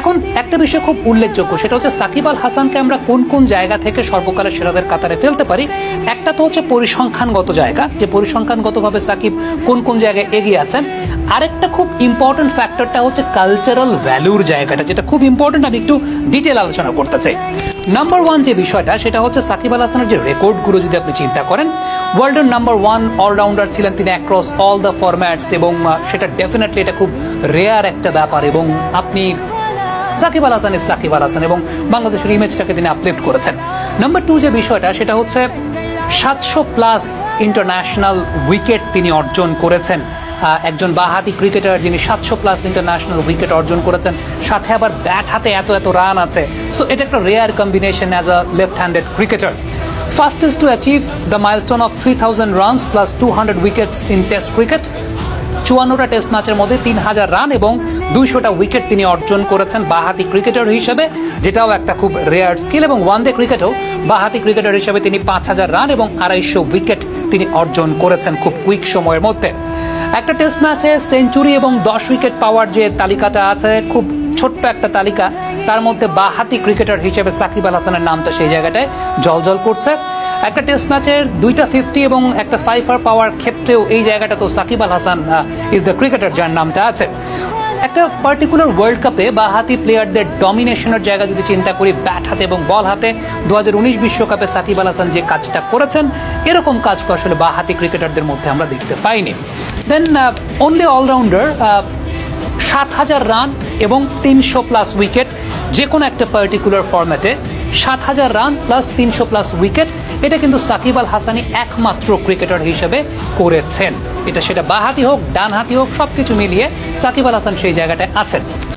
এখন একটা বিষয় খুব উল্লেখযোগ্য, সেটা হচ্ছে সাকিব আল হাসানকে আমরা কোন কোন জায়গা থেকে সর্বকালের সেরাদের কাতারে ফেলতে পারি? একটা তো হচ্ছে পরিসংখ্যানগত জায়গা, যে পরিসংখ্যানগতভাবে সাকিব কোন কোন জায়গায় এগিয়ে আছেন। আরেকটা খুব ইম্পর্টেন্ট ফ্যাক্টরটা হচ্ছে কালচারাল ভ্যালুর জায়গাটা, যেটা খুব ইম্পর্টেন্ট আমি একটু ডিটেল আলোচনা করতে চাই। নাম্বার ওয়ান যে বিষয়টা, সেটা হচ্ছে সাকিব আল হাসানের যে রেকর্ডগুলো যদি আপনি চিন্তা করেন ওয়ার্ল্ডের নাম্বার ওয়ান অলরাউন্ডার ছিলেন তিনি অ্যাক্রস অল দ্য ফরম্যাটস এবং সেটা ডেফিনেটলি এটা খুব রেয়ার একটা ব্যাপার এবং আপনি সাকিব আল হাসান সাকিব আল হাসান এবং বাংলাদেশের ইমেজটাকে তিনি আপলিফ্ট করেছেন। নাম্বার টু যে বিষয়টা, সেটা হচ্ছে সাতশো প্লাস ইন্টারন্যাশনাল উইকেট তিনি অর্জন করেছেন। একজন বাহাতি ক্রিকেটার যিনি সাতশো প্লাস ইন্টারন্যাশনাল উইকেট অর্জন করেছেন, সাথে আবার ব্যাট হাতে এত এত রান আছে। সো এটা একটা rare combination as a left handed cricketer fastest to achieve the milestone of three thousand runs plus two hundred wickets in test cricket চুয়ান্নটা test ম্যাচের মধ্যে তিন হাজার রান এবং দুইশোটা উইকেট তিনি অর্জন করেছেন বাহাতি ক্রিকেটার হিসেবে, যেটাও একটা খুব রেয়ার স্কিল এবং ওয়ান ডে ক্রিকেটেও বাহাতি ক্রিকেটার হিসেবে তিনি পাঁচ হাজার রান এবং আড়াইশো উইকেট তিনি অর্জন করেছেন খুব কুইক সময়ের মধ্যে। একটা টেস্ট ম্যাচে সেঞ্চুরি এবং দশ উইকেট পাওয়ার যে তালিকাটা আছে, খুব ছোট্ট একটা তালিকা, তার মধ্যে বাহাতি ক্রিকেটার হিসেবে সাকিব আল হাসানের নামটা সেই জায়গাটায় জলজল করছে। একটা টেস্ট ম্যাচের দুইটা ফিফটি এবং একটা ফাইভ আর পাওয়ার ক্ষেত্রেও এই জায়গাটা তো Shakib Al Hasan is the cricketer যার নামটা আছে। একটা পার্টিকুলার ওয়ার্ল্ড কাপে বা হাতি প্লেয়ারদের ডমিনেশনের জায়গা যদি চিন্তা করি ব্যাট হাতে এবং বল হাতে দু বিশ্বকাপে সাকিব আল হাসান যে কাজটা করেছেন, এরকম কাজ তো আসলে বা হাতি ক্রিকেটারদের মধ্যে আমরা দেখতে পাইনি। দেন অনলি অলরাউন্ডার সাত হাজার রান এবং তিনশো প্লাস উইকেট যে কোনো একটা পার্টিকুলার ফরম্যাটে সাত হাজার রান প্লাস তিনশো প্লাস উইকেট এটা কিন্তু সাকিব আল হাসানি একমাত্র ক্রিকেটার হিসেবে করেছেন। এটা সেটা বাহাতি হোক ডানহাতি হোক, সবকিছু মিলিয়ে সাকিব আল হাসান সেই জায়গাটায় আছেন।